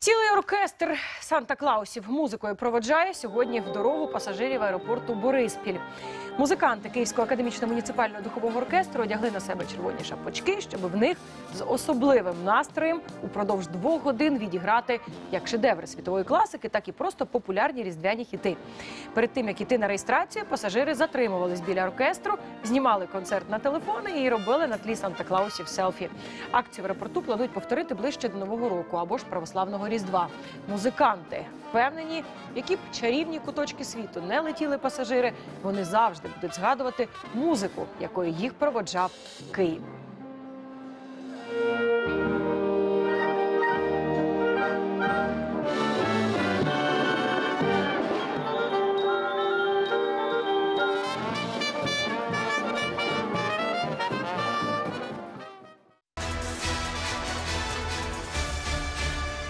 Цілий оркестр Санта Клаусів музикою проводжає сьогодні в дорогу пасажирів аеропорту Бориспіль. Музиканти Київського академічного муніципального духового оркестру одягли на себе червоні шапочки, щоб в них з особливим настроєм упродовж двох годин відіграти як шедеври світової класики, так і просто популярні різдвяні хіти. Перед тим як іти на реєстрацію, пасажири затримувались біля оркестру, знімали концерт на телефони і робили на тлі Санта Клаусів селфі. Акцію в аеропорту планують повторити ближче до нового року або ж православного різдва. Музиканти впевнені, які б чарівні куточки світу не летіли пасажири, вони завжди будуть згадувати музику, якою їх проводжав Київ.